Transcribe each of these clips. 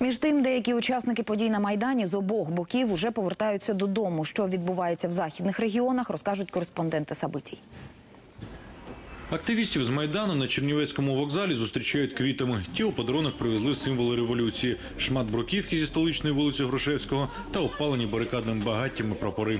Між тим, деякі учасники подій на майдані з обох боків вже повертаються додому. Що відбувається в західних регіонах, розкажуть кореспонденти Сабитій. Активістів з майдану на Чернівецькому вокзалі зустрічають квітами. Ті у подарунок привезли символи революції: шмат бруківки зі столичної вулиці Грушевського та опалені барикадним багаттями прапори.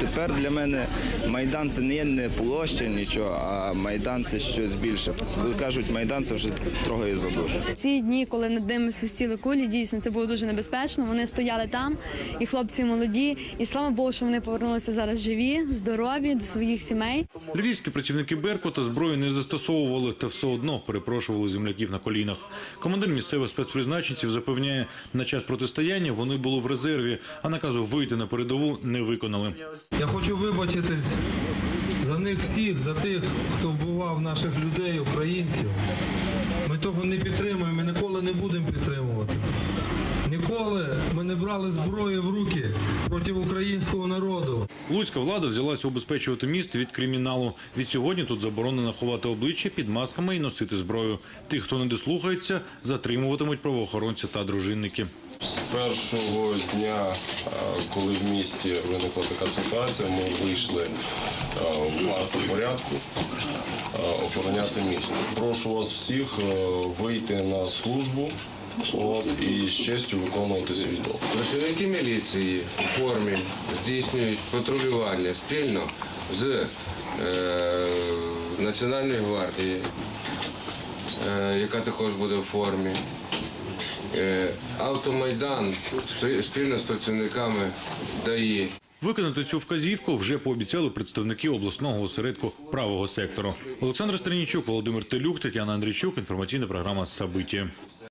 Тепер для мене майдан це не є не площа, нічого, а майдан це щось більше. Коли кажуть майдан, це вже трогає за душу. Ці дні, коли над ними свистіли кулі, дійсно це було дуже небезпечно. Вони стояли там, і хлопці молоді. І слава Богу, що вони повернулися зараз живі, здорові до своїх сімей. Львівські працівники Беркута зброю не застосовували та все одно перепрошували земляків на колінах. Командир місцевих спецпризначенців запевняє, на час протистояння вони були в резерві, а наказу вийти на передову не виконали. Я хочу вибачитись за них всіх, за тих, хто вбивав наших людей, українців. Ми того не підтримуємо, ми ніколи не будемо підтримувати. Ніколи ми не брали зброю в руки проти українського народу. Луцька влада взялася убезпечувати міст від криміналу. Від сьогодні тут заборонено ховати обличчя під масками і носити зброю. Тих, хто не дослухається, затримуватимуть правоохоронці та дружинники. З першого дня, е, коли в місті виникла така ситуація, ми вийшли е, в варту порядку е, охороняти місто. Прошу вас всіх вийти на службу от, і з честю виконувати свій долг. Працівники міліції у формі здійснюють патрулювання спільно з е, Національною гвардією, е, яка також буде в формі. Е, Автомайдан спільно з працівниками ДАІ. Виконати цю вказівку вже пообіцяли представники обласного осередку правого сектору. Олександр Стернічук, Володимир Телюк, Тетяна Андрійчук. Інформаційна програма «Сабиття».